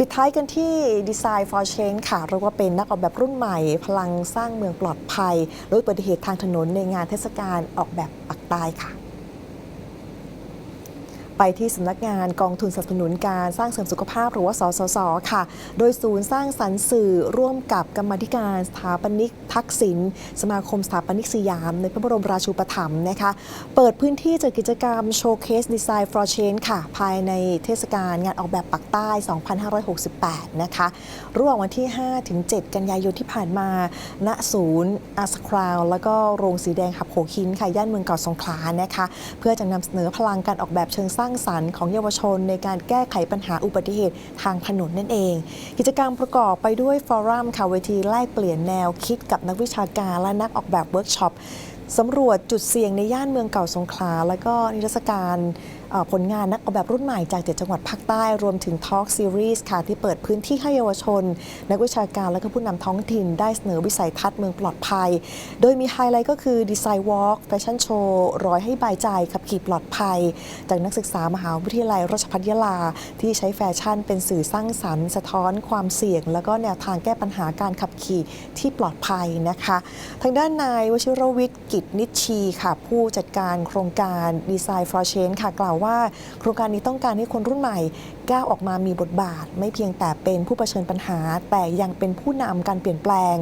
ปิดท้ายกันที่ Design for Change ค่ะเรียกว่าเป็นนักออกแบบรุ่นใหม่ พลังสร้างเมืองปลอดภัยลดอุบัติเหตุทางถนนในงานเทศกาลออกแบบปักใต้ค่ะ ไปที่สำนักงานกองทุนสนับสนุนการสร้างเสริมสุขภาพหรือว่าสสสค่ะ โดยศูนย์สร้างสรรค์สื่อร่วมกับกรรมธิการสถาปนิกทักษิณสมาคมสถาปนิกสยาม ในพระบรมราชูปถัมภ์นะคะ เปิดพื้นที่จัดกิจกรรมโชว์เคสดีไซน์ for change ค่ะ ภายในเทศกาลงานออกแบบปักใต้ 2568 นะคะ ระหว่างวันที่5ถึง7กันยายนที่ผ่านมา ณ ศูนย์อาสคราว แล้วก็โรงสีแดงหับโขคินค่ะ ย่านเมืองเก่าสงขลานะคะ เพื่อจะนำเสนอพลังการออกแบบเชิงสร้างสรรค์ของเยาวชน ในการแก้ไขปัญหาอุบัติเหตุทางถนนนั่นเอง กิจกรรมประกอบไปด้วยฟอรัมค่ะเวทีแลกเปลี่ยนแนวคิดกับนักวิชาการและนักออกแบบเวิร์กช็อปสำรวจจุดเสี่ยงในย่านเมืองเก่าสงขลา แล้วก็นิทรรศการผลงานนักออกแบบรุ่นใหม่จากเจ็ดจังหวัดภาคใต้ รวมถึง Talk Series ค่ะ ที่เปิดพื้นที่ให้เยาวชน นักวิชาการและก็ผู้นำท้องถิ่น ได้เสนอวิสัยทัศน์เมืองปลอดภัย โดยมีไฮไลท์ก็คือ Design Walk Fashion Show ร้อยให้บายใจขับขี่ปลอดภัย จากนักศึกษามหาวิทยาลัยราชภัฏยะลา ที่ใช้แฟชั่นเป็นสื่อสร้างสรรค์ สะท้อนความเสี่ยง แล้วก็แนวทางแก้ปัญหาการขับขี่ที่ปลอดภัยนะคะ ทางด้านนายวชิรวิทย์กิจนิชชีค่ะ ผู้จัดการโครงการ Design for Change ค่ะกล่าวว่า โครงการนี้ต้องการให้คนรุ่นใหม่ก้าวออกมามีบทบาท ไม่เพียงแต่เป็นผู้เผชิญปัญหา แต่ยังเป็นผู้นำการเปลี่ยนแปลง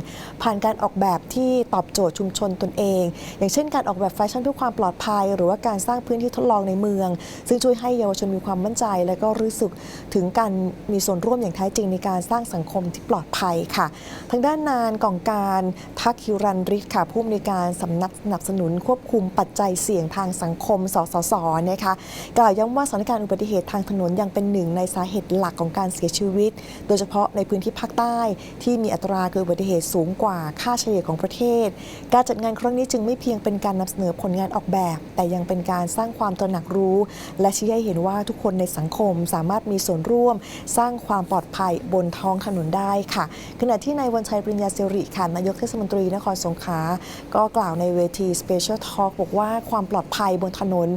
ผ่านการออกแบบที่ตอบโจทย์ชุมชนตนเอง อย่างเช่น การออกแบบแฟชั่นเพื่อความปลอดภัย หรือว่าการสร้างพื้นที่ทดลองในเมือง ซึ่งช่วยให้เยาวชนมีความมั่นใจ และก็รู้สึกถึงการมีส่วนร่วมอย่างแท้จริงในการสร้างสังคมที่ปลอดภัยค่ะ ทางด้านนานกองการทักฮิรันริศค่ะผู้อำนวยการสำนักสนับสนุนควบคุมปัจจัยเสี่ยงทางสังคม สสสนะคะกล่าวย้ำว่าสถานการณ์อุบัติเหตุทางถนนยังเป็นหนึ่งในสาเหตุหลักของการเสียชีวิต โดยเฉพาะในพื้นที่ภาคใต้ ที่มีอัตราเกิดอุบัติเหตุสูงกว่าค่าเฉลี่ยของประเทศ การจัดงานครั้งนี้จึงไม่เพียงเป็นการนำเสนอผลงานออกแบบ แต่ยังเป็นการสร้างความตระหนักรู้ และชี้ให้เห็นว่าทุกคนในสังคมสามารถมีส่วนร่วม สร้างความปลอดภัยบนท้องถนนได้ค่ะ ขณะที่นายวันชัยปริญญาสิริค่ะนายกเทศมนตรีนครสงขลาก็กล่าวในเวที Special Talk บอกว่าความปลอดภัยบนถนน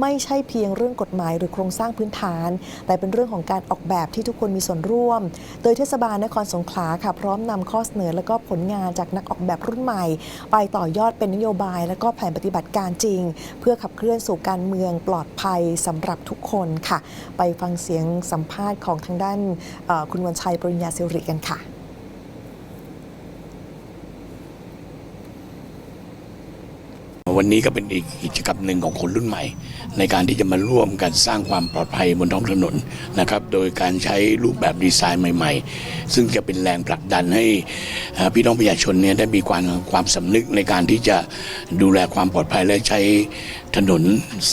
ไม่ใช่เพียงเรื่องกฎหมายหรือโครงสร้างพื้นฐาน แต่เป็นเรื่องของการออกแบบที่ทุกคนมีส่วนร่วม โดยเทศบาลนครสงขลาค่ะพร้อมนำข้อเสนอและก็ผลงานจากนักออกแบบรุ่นใหม่ ไปต่อยอดเป็นนโยบาย และก็แผนปฏิบัติการจริง เพื่อขับเคลื่อนสู่การเมืองปลอดภัยสำหรับทุกคนค่ะ ไปฟังเสียงสัมภาษณ์ของทางด้านคุณวันชัยปริญญาสิริกันค่ะ วันนี้ก็เป็นอีกกิจกรรมหนึ่งของคนรุ่นใหม่ ในการที่จะมาร่วมกันสร้างความปลอดภัยบนท้องถนนนะครับ โดยการใช้รูปแบบดีไซน์ใหม่ ๆ ซึ่งจะเป็นแรงผลักดันให้พี่น้องประชาชนเนี่ยได้มีความความสำนึกในการที่จะดูแลความปลอดภัยและใช้ถนน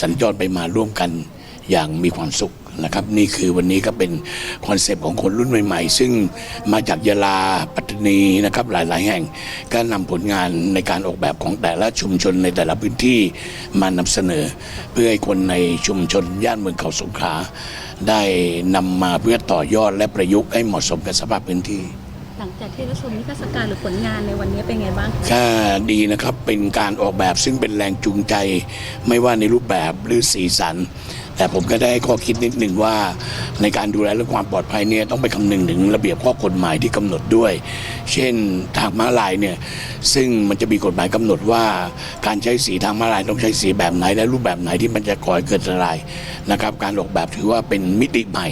สัญจรไปมาร่วมกันอย่างมีความสุข นะครับนี่คือวันนี้ก็เป็นคอนเซปต์ของคนรุ่นใหม่ ๆ ซึ่งมาจากยะลาปัตตานีนะครับหลายๆ แห่งก็นำผลงานในการออกแบบของแต่ละชุมชนในแต่ละพื้นที่มานำเสนอ เพื่อให้คนในชุมชนย่านเมืองเขาสงขลาได้นำมาเพื่อต่อยอดและประยุกต์ให้เหมาะสมกับสภาพพื้นที่หลังจากที่ได้ชมนิทรรศการหรือผลงานในวันนี้เป็นไงบ้างคะก็ดีนะครับเป็นการออกแบบซึ่งเป็นแรงจูงใจ ไม่ว่าในรูปแบบหรือสีสัน แต่ผมก็ได้ข้อคิดนิดหนึ่งว่า ในการดูแลเรื่องความปลอดภัยเนี่ยต้องไปคำนึงถึงระเบียบข้อกฎหมายที่กำหนดด้วย เช่นทางม้าลายเนี่ยซึ่งมันจะมีกฎหมายกำหนดว่าการใช้สีทางม้าลายต้องใช้สีแบบไหนและรูปแบบไหนที่มันจะก่อให้เกิดอันตรายนะครับการออกแบบถือว่าเป็นมิติใหม่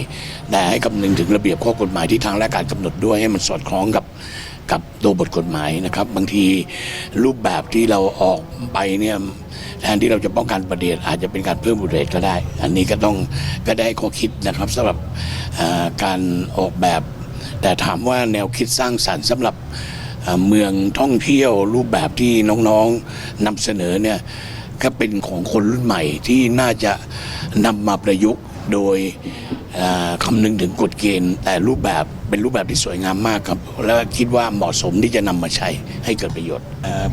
แต่ให้คำนึงถึงระเบียบข้อกฎหมายที่ทางราชการกำหนดด้วยให้มันสอดคล้องกับ กับตัวบทกฎหมายนะครับ บางทีรูปแบบที่เราออกไปเนี่ยแทนที่เราจะป้องกันประเดียอาจจะเป็นการเพิ่มบุเรตก็ได้ อันนี้ก็ต้องก็ได้ข้อคิดนะครับสำหรับการออกแบบ แต่ถามว่าแนวคิดสร้างสรรค์สำหรับเอ่อเมืองท่องเที่ยวรูปแบบที่น้องๆนำเสนอเนี่ยก็เป็นของคนรุ่นใหม่ที่น่าจะนำมาประยุกต์ โดยคำนึงถึงกฎเกณฑ์แต่รูปแบบเป็นรูปแบบที่สวยงามมากครับ แล้วคิดว่าเหมาะสมที่จะนำมาใช้ให้เกิดประโยชน์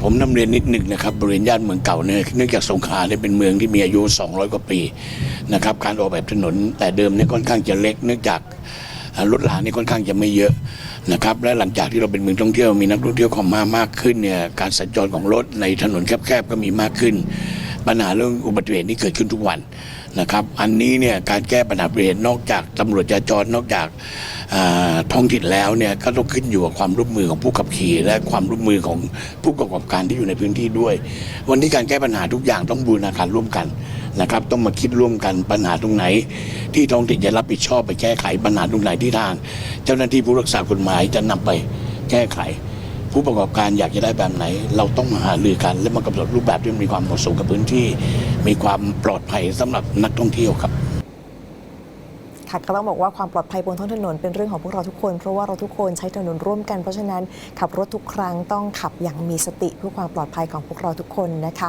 ผมนำเรียนนิดหนึ่งนะครับบริเวณย่านเมืองเก่าเนี่ยเนื่องจากสงขลาเนี่ยเป็นเมืองที่มีอายุ 200 กว่าปีนะครับการออกแบบถนนแต่เดิมเนี่ยค่อนข้างจะเล็กเนื่องจากรถลานี่ค่อนข้างจะไม่เยอะนะครับและหลังจากที่เราเป็นเมืองท่องเที่ยวมีนักท่องเที่ยวเข้ามามากขึ้นเนี่ยการสัญจรของรถในถนนแคบๆก็มีมากขึ้น ปัญหาเรื่องอุบัติเหตุนี่เกิดขึ้นทุกวันนะครับ อันนี้เนี่ยการแก้ปัญหาอุบัติเหตุนอกจากตำรวจจราจรนอกจากท้องถิ่นแล้วเนี่ยก็ต้องขึ้นอยู่กับความร่วมมือของผู้ขับขี่ และความร่วมมือของผู้ประกอบการที่อยู่ในพื้นที่ด้วย วันนี้การแก้ปัญหาทุกอย่างต้องบูรณาการร่วมกันนะครับ ต้องมาคิดร่วมกันปัญหาตรงไหน ที่ท้องถิ่นจะรับผิดชอบไปแก้ไขปัญหาตรงไหนที่ทาง เจ้าหน้าที่ผู้รักษากฎหมายจะนำไปแก้ไข ผู้ประกอบการอยากจะได้แบบไหน เราต้องมาหารือกัน และมากำหนดรูปแบบที่มีความเหมาะสมกับพื้นที่ มีความปลอดภัยสำหรับนักท่องเที่ยวครับค่ะก็ต้องบอกว่าความปลอดภัยบนท้องถนนเป็นเรื่องของพวกเราทุกคน เพราะว่าเราทุกคนใช้ถนนร่วมกัน เพราะฉะนั้นขับรถทุกครั้งต้องขับอย่างมีสติเพื่อความปลอดภัยของพวกเราทุกคนนะคะ